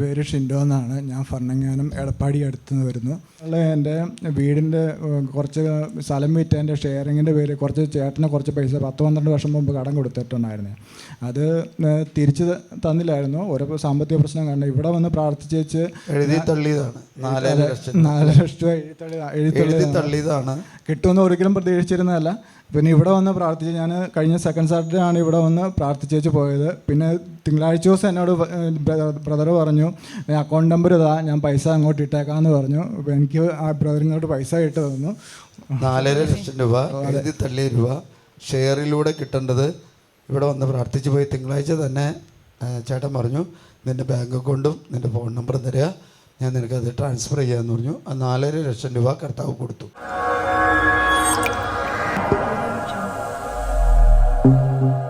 പേര് ഷിൻഡോ എന്നാണ്. ഞാൻ ഭരണങ്ങാനം എടപ്പാടി അടുത്തുനിന്ന് വരുന്നു. ഉള്ള എന്റെ വീടിന്റെ കുറച്ച് സ്ഥലം വിറ്റ് എന്റെ ഷെയറിങ്ങിന്റെ പേര് കുറച്ച് ചേട്ടന് കുറച്ച് പൈസ പത്ത് പന്ത്രണ്ട് വർഷം മുമ്പ് കടം കൊടുത്തിട്ടുണ്ടായിരുന്നു. അത് തിരിച്ച് തന്നില്ലായിരുന്നു. ഒരു സാമ്പത്തിക പ്രശ്നം കാരണം ഇവിടെ വന്ന് പ്രാർത്ഥിച്ചേച്ച് എഴുതി തള്ളിയതാണ്. നാലര ലക്ഷം. നാല് ലക്ഷം രൂപ എഴുതി എഴുത്തള്ളി തള്ളിയതാണ്. കിട്ടുമെന്ന് ഒരിക്കലും പ്രതീക്ഷിച്ചിരുന്നതല്ല. പിന്നെ ഇവിടെ വന്ന് പ്രാർത്ഥിച്ച് ഞാൻ കഴിഞ്ഞ സെക്കൻഡ് സാറ്റർഡേ ആണ് ഇവിടെ വന്ന് പ്രാർത്ഥിച്ചേച്ച് പോയത്. പിന്നെ തിങ്കളാഴ്ച ദിവസം എന്നോട് ബ്രദർ പറഞ്ഞു അക്കൗണ്ട് നമ്പർ ഇതാ ഞാൻ പൈസ അങ്ങോട്ട് ഇട്ടേക്കാന്ന് പറഞ്ഞു. എനിക്ക് ആ ബ്രദർ ഇങ്ങോട്ട് പൈസ ഇട്ട് തന്നു. നാലര ലക്ഷം രൂപ എഴുതി തള്ളിയ രൂപ. ഷെയറിലൂടെ കിട്ടേണ്ടത് ഇവിടെ വന്ന് പ്രാർത്ഥിച്ച് പോയി. തിങ്കളാഴ്ച തന്നെ ചേട്ടൻ പറഞ്ഞു നിന്റെ ബാങ്ക് അക്കൗണ്ടും നിന്റെ ഫോൺ നമ്പറും തരിക ഞാൻ നിനക്കത് ട്രാൻസ്ഫർ ചെയ്യാമെന്ന് പറഞ്ഞു. ആ നാലര ലക്ഷം രൂപ കർത്താവ് കൊടുത്തു. Thank you.